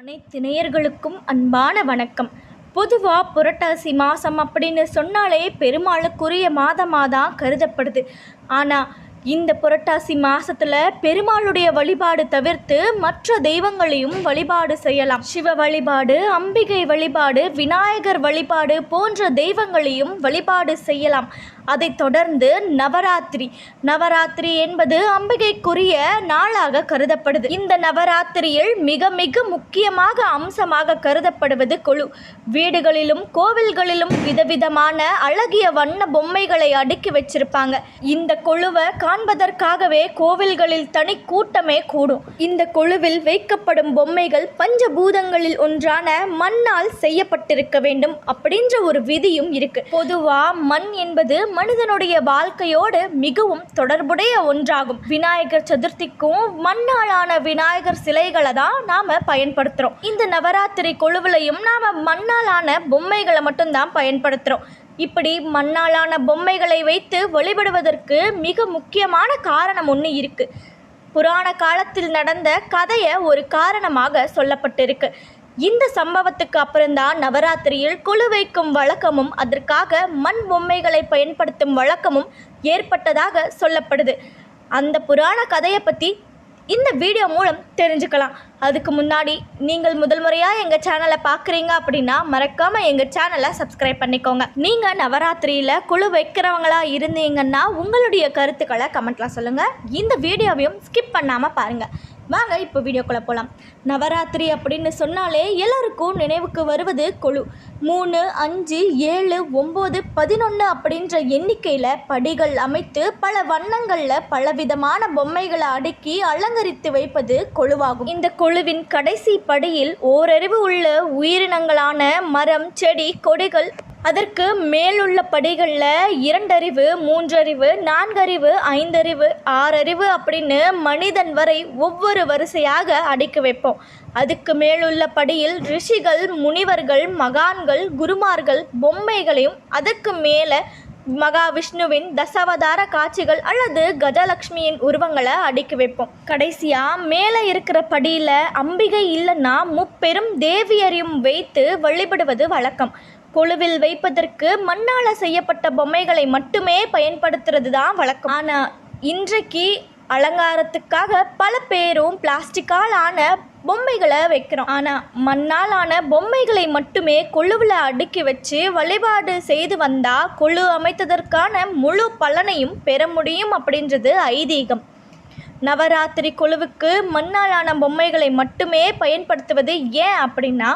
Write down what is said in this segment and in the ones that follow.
அனைத்து நேயர்களுக்கும் அன்பான வணக்கம். பொதுவாக புரட்டாசி மாதம் அப்படின்னு சொன்னாலே பெருமாளுக்குரிய மாதமாக தான் கருதப்படுது. ஆனால் இந்த புரட்டாசி மாதத்தில் பெருமாளுடைய வழிபாடு தவிர்த்து மற்ற தெய்வங்களையும் வழிபாடு செய்யலாம். சிவ வழிபாடு அம்பிகை வழிபாடு விநாயகர் வழிபாடு போன்ற தெய்வங்களையும் வழிபாடு செய்யலாம். அதைத் தொடர்ந்து நவராத்திரி. நவராத்திரி என்பது அம்பிகைக்குரிய நாளாக கருதப்படுது. இந்த நவராத்திரியில் மிக மிக முக்கியமாக அம்சமாக கருதப்படுவது கொழு வீடுகளிலும் கோவில்களிலும் விதவிதமான அழகிய வண்ண பொம்மைகளை அடுக்கி வச்சிருப்பாங்க. இந்த கொழுவை காண்பதற்காகவே கோவில்களில் தனி கூட்டமே கூடும். இந்த கொழுவில் வைக்கப்படும் பொம்மைகள் பஞ்சபூதங்களில் ஒன்றான மண்ணால் செய்யப்பட்டிருக்க வேண்டும் அப்படின்ற ஒரு விதியும் இருக்கு. பொதுவா மண் என்பது மனிதனுடைய வாழ்க்கையோடு மிகவும் தொடர்புடைய ஒன்றாகும். விநாயகர் சதுர்த்திக்கும் மண்ணாலான விநாயகர் சிலைகளை தான் நாம பயன்படுத்துறோம். இந்த நவராத்திரி கொழுவிலையும் நாம மண்ணாலான பொம்மைகளை மட்டும்தான் பயன்படுத்துறோம். இப்படி மண்ணாலான பொம்மைகளை வைத்து வழிபடுவதற்கு மிக முக்கியமான காரணம் ஒன்று இருக்கு. புராண காலத்தில் நடந்த கதையை ஒரு காரணமாக சொல்லப்பட்டிருக்கு. இந்த சம்பவத்துக்கு அப்புறம்தான் நவராத்திரியில் குழு வைக்கும் வழக்கமும் அதற்காக மண் பொம்மைகளை பயன்படுத்தும் வழக்கமும் ஏற்பட்டதாக சொல்லப்படுது. அந்த புராண கதையை பற்றி இந்த வீடியோ மூலம் தெரிஞ்சுக்கலாம். அதுக்கு முன்னாடி நீங்கள் முதல் முறையாக எங்கள் சேனலை பார்க்குறீங்க அப்படின்னா மறக்காமல் எங்கள் சேனலை சப்ஸ்கிரைப் பண்ணிக்கோங்க. நீங்கள் நவராத்திரியில் குழு வைக்கிறவங்களா இருந்தீங்கன்னா உங்களுடைய கருத்துக்களை கமெண்ட்லாம் சொல்லுங்கள் இந்த வீடியோவையும் ஸ்கிப் பண்ணாமல் பாருங்கள் வாங்க இப்போ வீடியோக்குள்ளே போகலாம் நவராத்திரி அப்படின்னு சொன்னாலே எல்லாருக்கும் நினைவுக்கு வருவது கொழு மூணு அஞ்சு ஏழு ஒம்பது பதினொன்று அப்படின்ற எண்ணிக்கையில் படிகள் அமைத்து பல வண்ணங்களில் பலவிதமான பொம்மைகளை அடுக்கி அலங்கரித்து வைப்பது கொழுவாகும் இந்த கொழுவின் கடைசி படியில் ஓரறிவு உள்ள உயிரினங்களான மரம் செடி கொடிகள் அதற்கு மேலுள்ள படிகளில் இரண்டறிவு மூன்றறிவு நான்கறிவு ஐந்தறிவு ஆறறிவு அப்படின்னு மனிதன் வரை ஒவ்வொரு வரிசையாக அடுக்கி வைப்போம். அதுக்கு மேலுள்ள படியில் ரிஷிகள் முனிவர்கள் மகான்கள் குருமார்கள் பொம்மைகளையும் அதற்கு மேலே மகாவிஷ்ணுவின் தசாவதார காட்சிகள் அல்லது கஜலக்ஷ்மியின் உருவங்களை அடுக்கி வைப்போம். கடைசியாக மேலே இருக்கிற படியில் அம்பிகை இல்லைன்னா முப்பெரும் தேவியரையும் வைத்து வழிபடுவது வழக்கம். கொழுவில் வைப்பதற்கு மண்ணால் செய்யப்பட்ட பொம்மைகளை மட்டுமே பயன்படுத்துறது தான் வழக்கம். ஆனால் இன்றைக்கு அலங்காரத்துக்காக பல பேரும் பிளாஸ்டிக்கால் ஆன பொம்மைகளை வைக்கிறோம். ஆனால் மண்ணால் ஆன பொம்மைகளை மட்டுமே கொழுவில் அடுக்கி வச்சு வழிபாடு செய்து வந்தால் கொழு அமைத்ததற்கான முழு பலனையும் பெற முடியும் அப்படின்றது ஐதீகம். நவராத்திரி குழுவுக்கு மண்ணாலான பொம்மைகளை மட்டுமே பயன்படுத்துவது ஏன் அப்படின்னா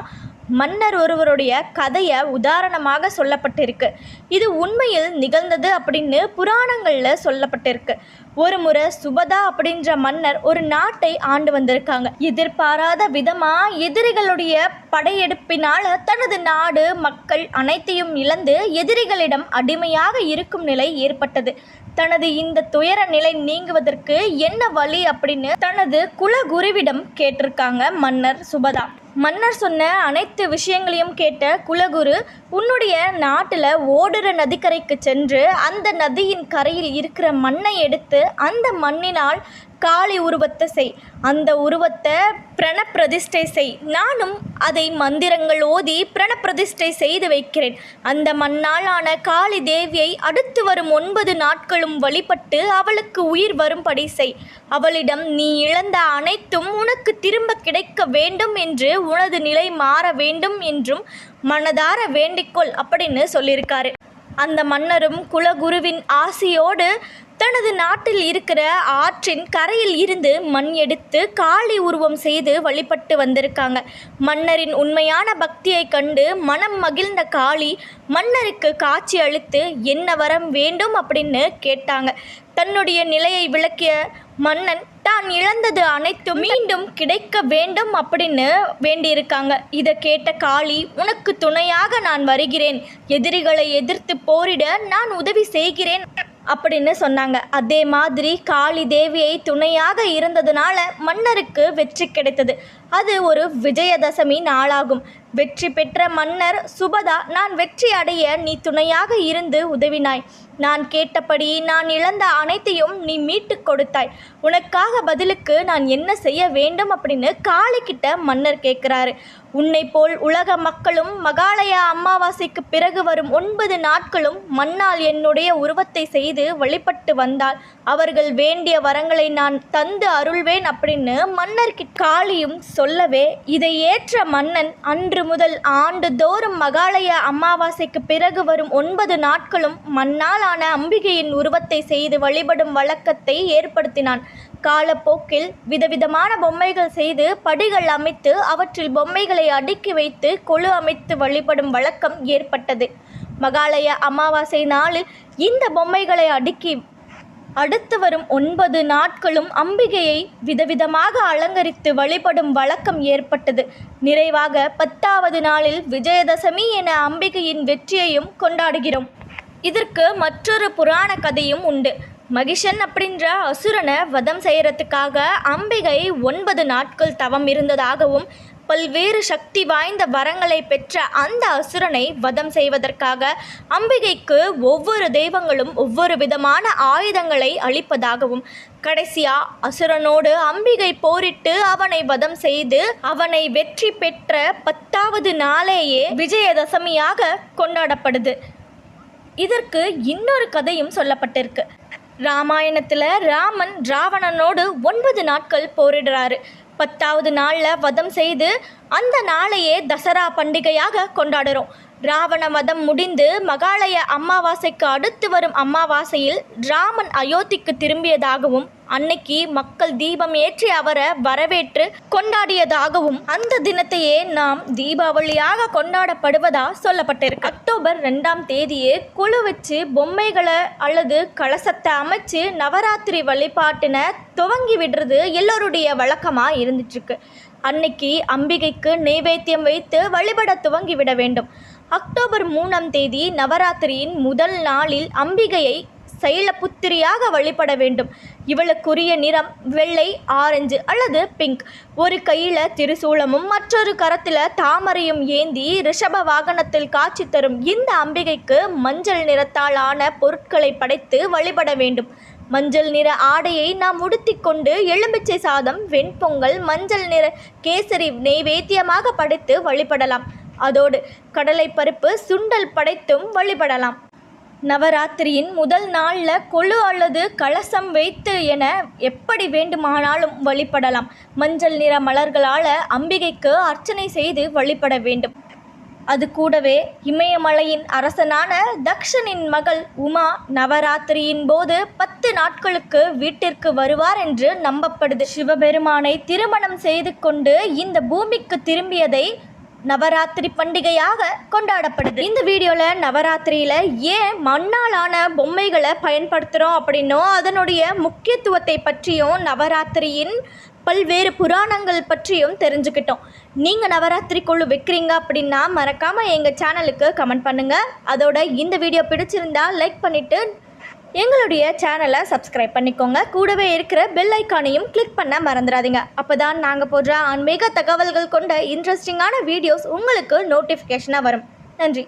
மன்னர் ஒருவருடைய கதையை உதாரணமாக சொல்லப்பட்டிருக்கு. இது உண்மையில் நிகழ்ந்தது அப்படின்னு புராணங்களில் சொல்லப்பட்டிருக்கு. ஒரு முறை சுபதா அப்படின்ற மன்னர் ஒரு நாட்டை ஆண்டு வந்திருக்காங்க. எதிர்பாராத விதமாக எதிரிகளுடைய படையெடுப்பினால் தனது நாடு மக்கள் அனைத்தையும் இழந்து எதிரிகளிடம் அடிமையாக இருக்கும் நிலை ஏற்பட்டது. தனது இந்த துயர நிலை நீங்குவதற்கு என்ன வழி அப்படின்னு தனது குலகுருவிடம் கேட்டிருக்காங்க மன்னர் சுபதா. மன்னர் சொன்ன அனைத்து விஷயங்களையும் கேட்ட குலகுரு உன்னுடைய நாட்டில் ஓடுற நதிக்கரைக்கு சென்று அந்த நதியின் கரையில் இருக்கிற மண்ணை எடுத்து அந்த மண்ணினால் காளி உருவத்தை செய். அந்த உருவத்தை பிரணப்பிரதிஷ்டை செய். நானும் அதை மந்திரங்கள் ஓதி பிரணப்பிரதிஷ்டை செய்து வைக்கிறேன். அந்த மண்ணாலான காளி தேவியை அடுத்து வரும் ஒன்பது நாட்களும் வழிபட்டு அவளுக்கு உயிர் வரும்படி செய். அவளிடம் நீ இழந்த அனைத்தும் உனக்கு திரும்ப கிடைக்க வேண்டும் என்று உனது நிலை மாற வேண்டும் என்றும் மனதார வேண்டிக்கொள் அப்படின்னு சொல்லியிருக்காரு. அந்த மன்னரும் குலகுருவின் ஆசியோடு தனது நாட்டில் இருக்கிற ஆற்றின் கரையில் இருந்து மண் எடுத்து காளி உருவம் செய்து வழிபட்டு வந்திருக்காங்க. மன்னரின் உண்மையான பக்தியை கண்டு மனம் மகிழ்ந்த காளி மன்னருக்கு காட்சி அளித்து என்ன வரம் வேண்டும்? அப்படின்னு கேட்டாங்க. தன்னுடைய நிலையை விளக்கிய மன்னன் தான் இழந்தது அனைத்தும் மீண்டும் கிடைக்க வேண்டும் அப்படின்னு வேண்டியிருக்காங்க. இதை கேட்ட காளி உனக்கு துணையாக நான் வருகிறேன். எதிரிகளை எதிர்த்து போரிட நான் உதவி செய்கிறேன். அப்படின்னு சொன்னாங்க. அதே மாதிரி காளி தேவியை துணையாக இருந்ததுனால மன்னருக்கு வெற்றி கிடைத்தது. அது ஒரு விஜயதசமி நாளாகும். வெற்றி பெற்ற மன்னர் சுபதா நான் வெற்றி அடைய நீ துணையாக இருந்து உதவினாய். நான் கேட்டபடி நான் இழந்த அனைத்தையும் நீ மீட்டு கொடுத்தாய். உனக்காக பதிலுக்கு நான் என்ன செய்ய வேண்டும்? அப்படின்னு காளிக்கிட்ட மன்னர் கேட்குறாரு. உன்னை போல் உலக மக்களும் மகாலய அமாவாசைக்கு பிறகு வரும் ஒன்பது நாட்களும் மன்னால் என்னுடைய உருவத்தை செய்து வழிபட்டு வந்தால் அவர்கள் வேண்டிய வரங்களை நான் தந்து அருள்வேன் அப்படின்னு மன்னர்கிட்ட காளியும் சொல்லவே இதை ஏற்ற மன்னன் அன்று முதல் ஆண்டுதோறும் மகாலய அமாவாசைக்கு பிறகு வரும் ஒன்பது நாட்களும் மண்ணாலான அம்பிகையின் உருவத்தை செய்து வழிபடும் வழக்கத்தை ஏற்படுத்தினான். காலப்போக்கில் விதவிதமான பொம்மைகள் செய்து படிகள் அமைத்து அவற்றில் பொம்மைகளை அடுக்கி வைத்து கொழு அமைத்து வழிபடும் வழக்கம் ஏற்பட்டது. மகாலய அமாவாசை நாளில் இந்த பொம்மைகளை அடுக்கி அடுத்து வரும் ஒன்பது நாட்களும் அம்பிகையை விதவிதமாக அலங்கரித்து வழிபடும் வழக்கம் ஏற்பட்டது. நிறைவாக பத்தாவது நாளில் விஜயதசமி என அம்பிகையின் வெற்றியையும் கொண்டாடுகிறோம். இதற்கு மற்றொரு புராண கதையும் உண்டு. மகிஷன் அப்படின்ற அசுரனை வதம் செய்கிறதுக்காக அம்பிகை ஒன்பது நாட்கள் தவம் இருந்ததாகவும் பல்வேறு சக்தி வாய்ந்த வரங்களை பெற்ற அந்த அசுரனை வதம் செய்வதற்காக அம்பிகைக்கு ஒவ்வொரு தெய்வங்களும் ஒவ்வொரு விதமான ஆயுதங்களை அளிப்பதாகவும் கடைசியா அசுரனோடு அம்பிகை போரிட்டு அவனை வதம் செய்து அவனை வெற்றி பெற்ற பத்தாவது நாளேயே விஜயதசமியாக கொண்டாடப்படுது. இதற்கு இன்னொரு கதையும் சொல்லப்பட்டிருக்கு. ராமாயணத்தில் ராமன் ராவணனோடு ஒன்பது நாட்கள் போரிடுறாரு. பத்தாவது நாளில் வதம் செய்து அந்த நாளையே தசரா பண்டிகையாக கொண்டாடுறோம். ராவண வதம் முடிந்து மகாலய அமாவாசைக்கு அடுத்து வரும் அமாவாசையில் ராமன் அயோத்திக்கு திரும்பியதாகவும் அன்னைக்கு மக்கள் தீபம் ஏற்றி அவரை வரவேற்று கொண்டாடியதாகவும் அந்த தினத்தையே நாம் தீபாவளியாக கொண்டாடப்படுவதா சொல்லப்பட்டிருக்கு. அக்டோபர் ரெண்டாம் தேதியே குழு வச்சு பொம்மைகளை அல்லது கலசத்தை அமைச்சு நவராத்திரி வழிபாட்டினை துவங்கி விடுறது எல்லோருடைய வழக்கமாக இருந்துட்டுருக்கு. அன்னைக்கு அம்பிகைக்கு நைவேத்தியம் வைத்து வழிபட துவங்கி விட வேண்டும். அக்டோபர் மூணாம் தேதி நவராத்திரியின் முதல் நாளில் அம்பிகையை சைலபுத்திரியாக வழிபட வேண்டும். இவளுக்குரிய நிறம் வெள்ளை ஆரஞ்சு அல்லது பிங்க் ஒரு கையில் திருசூலமும் மற்றொரு கரத்தில் தாமரையும் ஏந்தி ரிஷப வாகனத்தில் காட்சி தரும் இந்த அம்பிகைக்கு மஞ்சள் நிறத்தால் ஆன பொருட்களை படைத்து வழிபட வேண்டும். மஞ்சள் நிற ஆடையை நாம் உடுத்திக்கொண்டு எலும்பிச்சை சாதம் வெண்பொங்கல் மஞ்சள் நிற கேசரி நெய்வேத்தியமாக படைத்து வழிபடலாம். அதோடு கடலை பருப்பு சுண்டல் படைத்தும் வழிபடலாம். நவராத்திரியின் முதல் நாளில் கொழு அல்லது கலசம் வைத்து என எப்படி வேண்டுமானாலும் வழிபடலாம். மஞ்சள் நிற மலர்களால் அம்பிகைக்கு அர்ச்சனை செய்து வழிபட வேண்டும். அது கூடவே இமயமலையின் அரசனான தக்ஷனின் மகள் உமா நவராத்திரியின் போது பத்து நாட்களுக்கு வீட்டிற்கு வருவார் என்று நம்பப்படுது. சிவபெருமானை திருமணம் செய்து கொண்டு இந்த பூமிக்கு திரும்பியதை நவராத்திரி பண்டிகையாக கொண்டாடப்படுது. இந்த வீடியோவில் நவராத்திரியில் ஏன் மண்ணாலான பொம்மைகளை பயன்படுத்துகிறோம் அப்படின்னும் அதனுடைய முக்கியத்துவத்தை பற்றியும் நவராத்திரியின் பல்வேறு புராணங்கள் பற்றியும் தெரிஞ்சுக்கிட்டோம். நீங்கள் நவராத்திரி குழு வைக்கிறீங்க அப்படின்னா மறக்காமல் எங்கள் சேனலுக்கு கமெண்ட் பண்ணுங்கள் அதோட இந்த வீடியோ பிடிச்சிருந்தா லைக் பண்ணிவிட்டு எங்களுடைய சேனலை சப்ஸ்கிரைப் பண்ணிக்கோங்க. கூடவே இருக்கிற பெல் ஐக்கானையும் கிளிக் பண்ண மறந்துடாதீங்க. அப்போ தான் நாங்கள் போடுற ஆன்மீக தகவல்கள் கொண்ட இன்ட்ரெஸ்டிங்கான வீடியோஸ் உங்களுக்கு நோட்டிஃபிகேஷனாக வரும். நன்றி.